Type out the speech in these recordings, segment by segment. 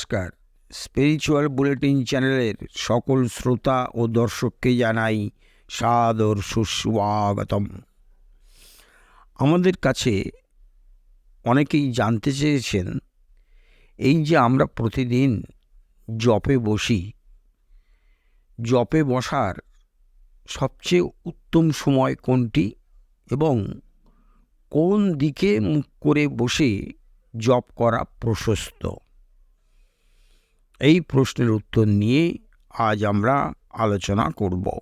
নমস্কার। Spiritual bulletin চ্যানেলের সকল শ্রোতা ও দর্শককে জানাই সাদর সুস্বাগতম। আমাদের কাছে অনেকেই জানতে চেয়েছেন, এই যে আমরা প্রতিদিন জপে বসি, জপে বসার সবচেয়ে উত্তম সময় কোনটি এবং কোন দিকে মুখ করে বসে জপ করা প্রশস্ত? এই প্রশ্নের উত্তর নিয়ে আজ আমরা আলোচনা করব।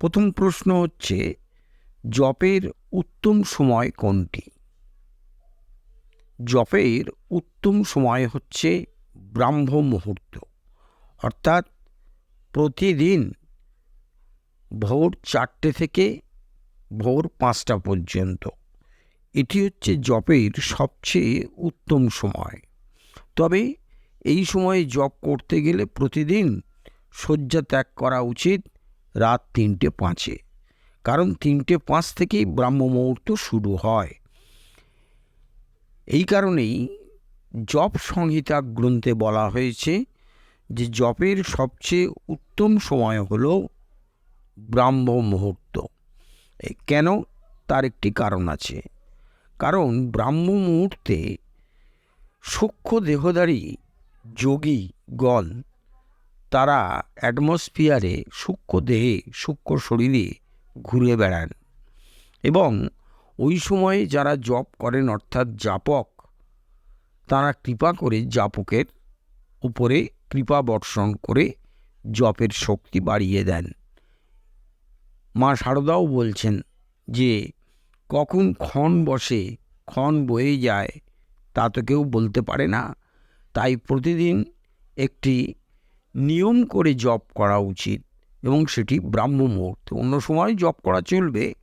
প্রথম প্রশ্ন হচ্ছে, জপের উত্তম সময় কোনটি? জপের উত্তম সময় হচ্ছে ব্রাহ্ম মুহূর্ত, অর্থাৎ প্রতিদিন ভোর চারটে থেকে ভোর পাঁচটা পর্যন্ত। এটি হচ্ছে জপের সবচেয়ে উত্তম সময়। তবে এই সময়ে জপ করতে গেলে প্রতিদিন শয্যা ত্যাগ করা উচিত রাত তিনটে পাঁচে। কারণ তিনটে পাঁচ থেকেই ব্রাহ্ম মুহূর্ত শুরু হয়। এই কারণেই জপ সংহিতা গ্রন্থে বলা হয়েছে যে জপের সবচেয়ে উত্তম সময় হল ব্রাহ্ম মুহূর্ত। কেন? তার একটি কারণ আছে। কারণ ব্রাহ্ম মুহূর্তে সূক্ষ্ম দেহধারী যোগীগণ তারা অ্যাটমসফিয়ারে সূক্ষ্ম দেহে সূক্ষ্ম শরীরে ঘুরে বেড়ান। এবং ওই সময়ে যারা জপ করেন, অর্থাৎ জাপক, তারা কৃপা করে জাপকের উপরে কৃপা বর্ষণ করে জপের শক্তি বাড়িয়ে দেন। মা শারদাও বলছেন যে, কখন ক্ষণ বসে, ক্ষণ বয়ে যায়, তা তো কেউ বলতে পারে না। তাই প্রতিদিন একটি নিয়ম করে জপ করা উচিত এবং সেটি ব্রাহ্ম মুহূর্ত। অন্য সময় জপ করা চলবে,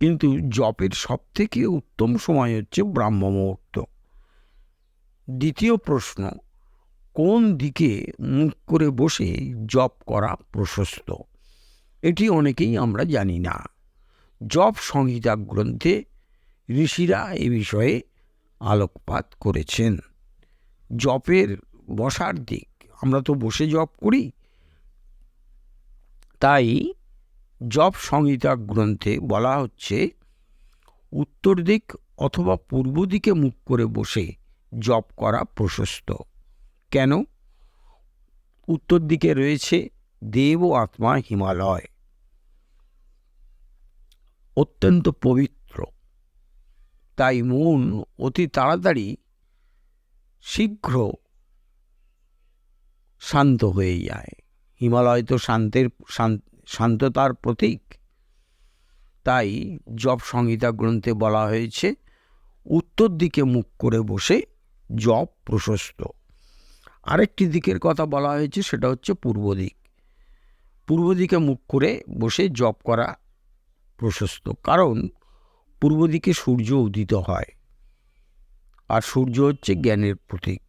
কিন্তু জপের সবথেকে উত্তম সময় হচ্ছে ব্রাহ্ম মুহূর্ত। দ্বিতীয় প্রশ্ন, কোন দিকে মুখ করে বসে জপ করা প্রশস্ত? এটি অনেকেই আমরা জানি না। জপ সংহিতা গ্রন্থে ঋষিরা এ বিষয়ে আলোকপাত করেছেন। জপের বসার দিক। আমরা তো বসে জপ করি। তাই জপ সংহিতা গ্রন্থে বলা হচ্ছে, উত্তর দিক অথবা পূর্ব দিকে মুখ করে বসে জপ করা প্রশস্ত। কেন? উত্তর দিকে রয়েছে, দেব ও আত্মা হিমালয়। অত্যন্ত পবিত্র। তাই মন অতি তাড়াতাড়ি শীঘ্র শান্ত হয়ে যায় হিমালয় তো শান্তের শান্ততার প্রতীক। তাই জপ সংহিতা গ্রন্থে বলা হয়েছে, উত্তর দিকে মুখ করে বসে জপ প্রশস্ত। আরেকটি দিকের কথা বলা হয়েছে, সেটা হচ্ছে পূর্ব দিক। পূর্ব দিকে মুখ করে বসে জপ করা প্রশস্ত। কারণ পূর্ব দিকে সূর্য উদিত হয়। আর সূর্য হচ্ছে জ্ঞানের প্রতীক।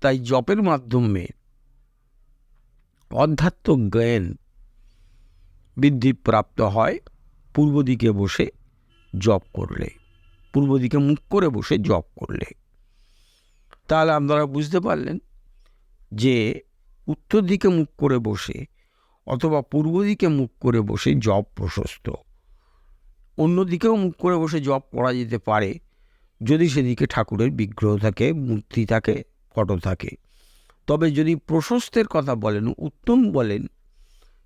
তাই জপের মাধ্যমে অধ্যাত্ম জ্ঞান বৃদ্ধিপ্রাপ্ত হয় পূর্ব দিকে বসে জপ করলে, পূর্ব দিকে মুখ করে বসে জপ করলে। তাহলে আপনারা বুঝতে পারলেন যে উত্তর দিকে মুখ করে বসে অথবা পূর্ব দিকে মুখ করে বসে জপ প্রশস্ত। অন্যদিকেও মুখ করে বসে জপ করা যেতে পারে। যদি সেদিকে ঠাকুরের বিগ্রহ থাকে, মূর্তি থাকে, ফটো থাকে। তবে যদি প্রশস্তের কথা বলেন, উত্তম বলেন,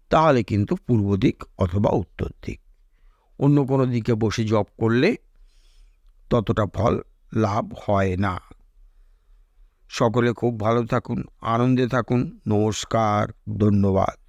তাহলে কিন্তু পূর্ব দিক অথবা উত্তর দিক। অন্য কোনো দিকে বসে জপ করলে ততটা ফল লাভ হয় না। সকলে খুব ভালো থাকুন, আনন্দে থাকুন। নমস্কার, ধন্যবাদ।